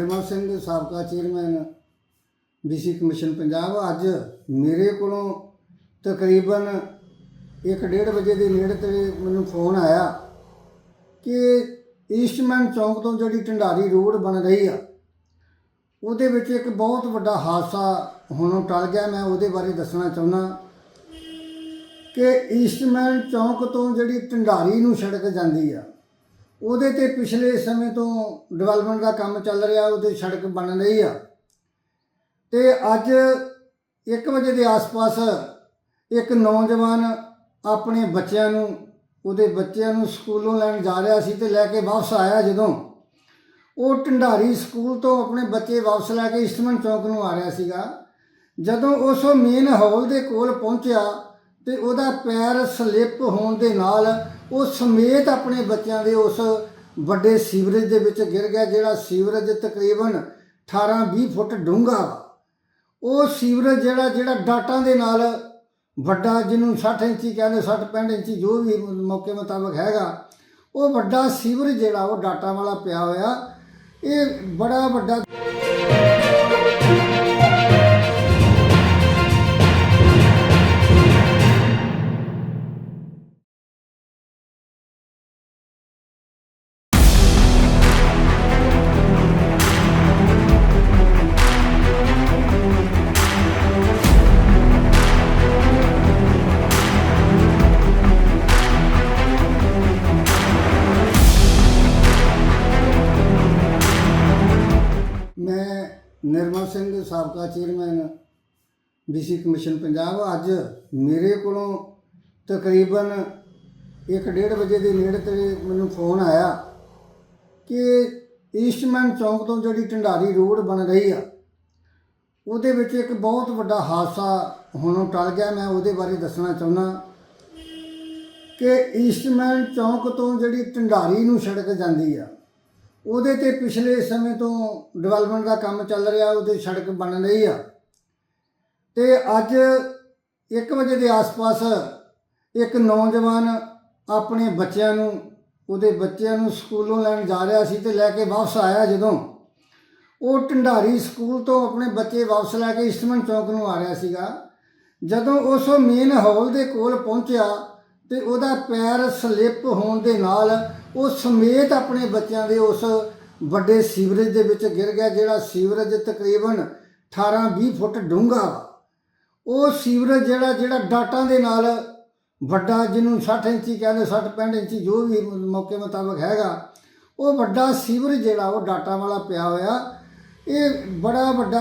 ਨਿਰਮਲ ਸਿੰਘ, ਸਾਬਕਾ chairman BC commission Punjab. ਅੱਜ ਮੇਰੇ ਕੋਲੋਂ ਤਕਰੀਬਨ 1:30 ਵਜੇ ਦੇ ਨੇੜੇ ਤੇ ਮੈਨੂੰ ਫੋਨ ਆਇਆ ਕਿ ਈਸਟਮੈਨ ਚੌਂਕ ਤੋਂ ਜਿਹੜੀ ਢੰਡਾਰੀ ਰੋਡ ਬਣ ਰਹੀ ਆ, ਉਹਦੇ ਵਿੱਚ ਇੱਕ ਬਹੁਤ ਵੱਡਾ ਹਾਦਸਾ ਹੁਣ ਟਲ ਗਿਆ। ਮੈਂ ਉਹਦੇ ਬਾਰੇ ਦੱਸਣਾ ਚਾਹੁੰਦਾ ਕਿ ਈਸਟਮੈਨ ਚੌਂਕ ਤੋਂ ਜਿਹੜੀ ਢੰਡਾਰੀ ਨੂੰ ਸੜਕ ਜਾਂਦੀ ਆ ਉਹਦੇ ਤੇ ਪਿਛਲੇ ਸਮੇਂ ਤੋਂ ਡਿਵੈਲਪਮੈਂਟ ਦਾ ਕੰਮ ਚੱਲ ਰਿਹਾ, ਉਹਦੇ ਸੜਕ ਬਣ ਰਹੀ ਆ। ਤੇ ਅੱਜ 1 ਵਜੇ ਦੇ ਆਸ-ਪਾਸ ਇੱਕ ਨੌਜਵਾਨ ਆਪਣੇ ਬੱਚਿਆਂ ਨੂੰ, ਉਹਦੇ ਬੱਚਿਆਂ ਨੂੰ ਸਕੂਲੋਂ ਲੈਣ ਜਾ ਰਿਹਾ ਸੀ ਤੇ ਲੈ ਕੇ ਵਾਪਸ ਆਇਆ ਜਦੋਂ। ਉਹ ਢੰਡਾਰੀ ਸਕੂਲ ਤੋਂ ਆਪਣੇ ਬੱਚੇ ਵਾਪਸ ਲੈ ਕੇ ਇਸਟਮਨ ਚੌਕ ਨੂੰ ਆ ਰਿਹਾ ਸੀਗਾ। ਜਦੋਂ ਉਸ ਮੇਨ ਹਾਲ ਦੇ ਕੋਲ ਪਹੁੰਚਿਆ ਤੇ ਉਹਦਾ ਪੈਰ ਸਲਿੱਪ ਹੋਣ ਦੇ ਨਾਲ ਉਹ ਸਮੇਤ ਆਪਣੇ ਬੱਚਿਆਂ ਦੇ ਉਸ ਵੱਡੇ ਸੀਵਰੇਜ ਦੇ ਵਿੱਚ ਗਿਰ ਗਿਆ, ਜਿਹੜਾ ਸੀਵਰੇਜ ਤਕਰੀਬਨ 18-20 ਫੁੱਟ ਡੂੰਘਾ ਵਾ। ਉਹ ਸੀਵਰੇਜ ਜਿਹੜਾ ਜਿਹੜਾ ਡਾਟਾਂ ਦੇ ਨਾਲ ਵੱਡਾ, ਜਿਹਨੂੰ 60 ਇੰਚੀ ਕਹਿੰਦੇ 60 65 ਇੰਚੀ ਜੋ ਵੀ ਮੌਕੇ ਮੁਤਾਬਕ ਹੈਗਾ, ਉਹ ਵੱਡਾ ਸੀਵਰੇਜ ਜਿਹੜਾ, ਉਹ ਡਾਟਾ ਵਾਲਾ ਪਿਆ ਹੋਇਆ। ਇਹ ਬੜਾ ਵੱਡਾ ਨਿਰਮਲ ਸਿੰਘ ਸਾਬਕਾ ਚੇਅਰਮੈਨ ਬੀਸੀ ਕਮਿਸ਼ਨ ਪੰਜਾਬ। ਅੱਜ ਮੇਰੇ ਕੋਲੋਂ ਤਕਰੀਬਨ 1:30 ਵਜੇ ਦੇ ਨੇੜੇ ਤੇ ਮੈਨੂੰ ਫੋਨ ਆਇਆ ਕਿ ਈਸਟਮੈਨ ਚੌਂਕ ਤੋਂ ਜਿਹੜੀ ਢੰਡਾਰੀ ਰੋਡ ਬਣ ਰਹੀ ਆ, ਉਹਦੇ ਵਿੱਚ ਇੱਕ ਬਹੁਤ ਵੱਡਾ ਹਾਦਸਾ ਹੁਣ ਟਲ ਗਿਆ। ਮੈਂ ਉਹਦੇ ਬਾਰੇ ਦੱਸਣਾ ਚਾਹੁੰਦਾ ਕਿ ਈਸਟਮੈਨ ਚੌਂਕ ਤੋਂ ਜਿਹੜੀ ਢੰਡਾਰੀ ਨੂੰ ਸੜਕ ਜਾਂਦੀ ਆ ਉਹਦੇ ਤੇ ਪਿਛਲੇ ਸਮੇਂ ਤੋਂ ਡਿਵੈਲਪਮੈਂਟ ਦਾ ਕੰਮ ਚੱਲ ਰਿਹਾ, ਉਹਦੇ ਸੜਕ ਬਣ ਰਹੀ ਆ। ਤੇ ਅੱਜ 1 ਵਜੇ ਦੇ ਆਸ-ਪਾਸ ਇੱਕ ਨੌਜਵਾਨ ਆਪਣੇ ਬੱਚਿਆਂ ਨੂੰ, ਉਹਦੇ ਬੱਚਿਆਂ ਨੂੰ ਸਕੂਲੋਂ ਲੈਣ ਜਾ ਰਿਹਾ ਸੀ ਤੇ ਲੈ ਕੇ ਵਾਪਸ ਆਇਆ ਜਦੋਂ। ਉਹ ਢੰਡਾਰੀ ਸਕੂਲ ਤੋਂ ਆਪਣੇ ਬੱਚੇ ਵਾਪਸ ਲੈ ਕੇ ਇਸਟਮਨ ਚੌਕ ਨੂੰ ਆ ਰਿਹਾ ਸੀਗਾ। ਜਦੋਂ ਉਸ ਮੇਨ ਹਾਲ ਦੇ ਕੋਲ ਪਹੁੰਚਿਆ ਤੇ ਉਹਦਾ ਪੈਰ ਸਲਿੱਪ ਹੋਣ ਦੇ ਨਾਲ ਉਹ ਸਮੇਤ ਆਪਣੇ ਬੱਚਿਆਂ ਦੇ ਉਸ ਵੱਡੇ ਸੀਵਰੇਜ ਦੇ ਵਿੱਚ ਗਿਰ ਗਿਆ, ਜਿਹੜਾ ਸੀਵਰੇਜ ਤਕਰੀਬਨ 18-20 ਫੁੱਟ ਡੂੰਘਾ ਵਾ। ਉਹ ਸੀਵਰੇਜ ਜਿਹੜਾ ਜਿਹੜਾ ਡਾਟਾਂ ਦੇ ਨਾਲ ਵੱਡਾ, ਜਿਹਨੂੰ 60 ਇੰਚੀ ਕਹਿੰਦੇ 60 65 ਇੰਚੀ ਜੋ ਵੀ ਮੌਕੇ ਮੁਤਾਬਕ ਹੈਗਾ, ਉਹ ਵੱਡਾ ਸੀਵਰੇਜ ਜਿਹੜਾ, ਉਹ ਡਾਟਾ ਵਾਲਾ ਪਿਆ ਹੋਇਆ। ਇਹ ਬੜਾ ਵੱਡਾ